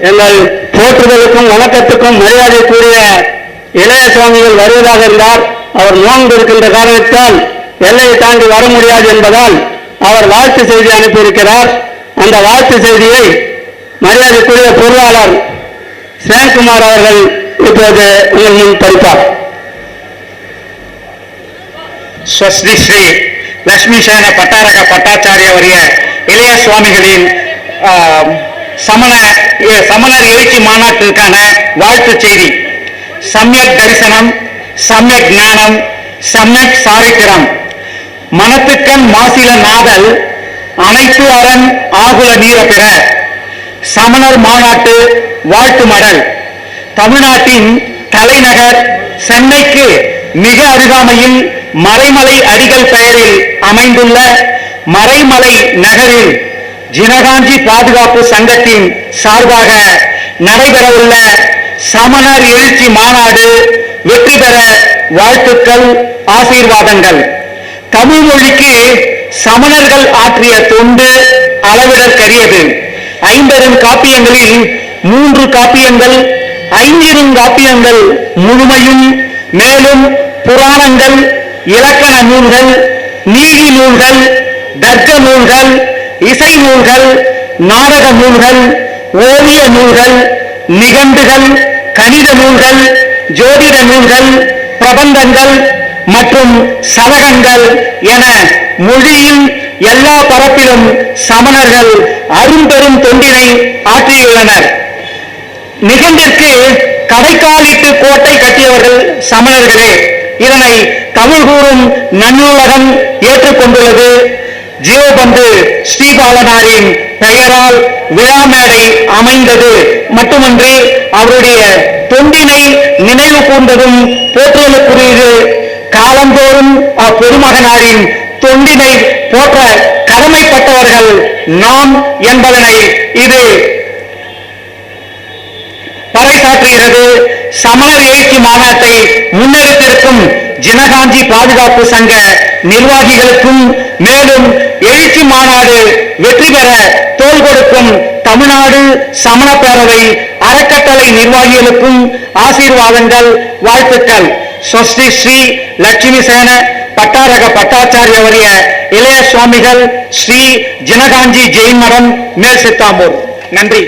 எங்கள் போற்றுதலுக்கும் வணக்கத்துக்கும் மரியாதைக்குரிய இளைய சுவாமிகள் வருவதாக இருந்தார். அவர் நோன்பு இருக்கின்ற காரணத்தால் எல்லையை தாண்டி வர முடியாது என்பதால் அவர் வாழ்த்து செய்தி அனுப்பியிருக்கிறார். அந்த வாழ்த்து செய்தியை மரியாதைக்குரிய பொருளாளர் சேன்குமார் அவர்கள் இப்போது உங்கள் முன் படிப்பார் ஸ்வஸ்தி ஸ்ரீ லட்சுமி சேன பட்டாரக பட்டாச்சாரியவரிய இளைய சுவாமிகளின் சமண சமணர் எழுச்சி மாநாட்டிற்கான வாழ்த்துச் செய்தி. சமயக் தரிசனம் சமயக் ஞானம் சமயக் சாரித்திரம். மனத்துக்கண் மாசில நாதல் அனைத்து அறம் ஆகுல நீர பெற. சமணர் மாநாட்டு வாழ்த்து மடல். தமிழ்நாட்டின் தலைநகர் சென்னைக்கு மிக அருகாமையில் மறைமலை அடிகள் பெயரில் அமைந்துள்ள மறைமலை நகரில் ஜினகாஞ்சி பாதுகாப்பு சங்கத்தின் சார்பாக நடைபெறவுள்ள சமணர் எழுச்சி மாநாடு வெற்றி பெற வாழ்த்துக்கள் ஆசீர்வாதங்கள். தமிழ் மொழிக்கு சமணர்கள் ஆற்றிய தொண்டு அளவிடற்கரியது. ஐம்பெரும் காப்பியங்களில் மூன்று காப்பியங்கள் ஐந்திரும் காப்பியங்கள் முழுமையும் மேலும் புராணங்கள் இலக்கண நூல்கள் நீதி நூல்கள் தர்க்க நூல்கள் இசை நூல்கள் நாடக நூல்கள் ஓவிய நூல்கள் நிகண்டுகள் கணித நூல்கள் ஜோதிட நூல்கள் பிரபந்தங்கள் மற்றும் சலகங்கள் என மொழியின் எல்லா பரப்பிலும் சமணர்கள் அரும்பெரும் தொண்டினை ஆற்றியுள்ளனர். நிகண்டிற்கு கடைக்காலிட்டு கோட்டை கட்டியவர்கள் சமணர்களே இதனை தமிழ் கூறும் நன்னூலகம் ஏற்றுக்கொண்டுள்ளது. ஜீவபந்து ஸ்ரீபாலனாரின் பெயரால் விழாமேடை அமைந்தது. மட்டுமன்றி அவருடைய தொண்டினை நினைவு கூர்ந்ததும் போற்றுதலுக்குரியது காலந்தோறும் அப்பெருமகனாரின் தொண்டினை போற்ற கடமைப்பட்டவர்கள் நாம் என்பதனை இது பறைசாற்றுகிறது சமணர் எழுச்சி மாநாட்டை முன்னெடுத்திருக்கும் ஜினகாஞ்சி பாதுகாப்பு சங்க நிர்வாகிகளுக்கும் மேலும் எழுச்சி மாநாடு வெற்றி பெற தோல் கொடுக்கும் தமிழ்நாடு சமண பேரவை அறக்கட்டளை நிர்வாகிகளுக்கும் ஆசீர்வாதங்கள் வாழ்த்துக்கள். ஸ்வஸ்தி ஸ்ரீ லட்சுமி சேன பட்டாரக பட்டாச்சாரியவரிய இளைய சுவாமிகள் ஸ்ரீ ஜினகாஞ்சி ஜெயின் மடம் மேல் சித்தாம்பூர். நன்றி.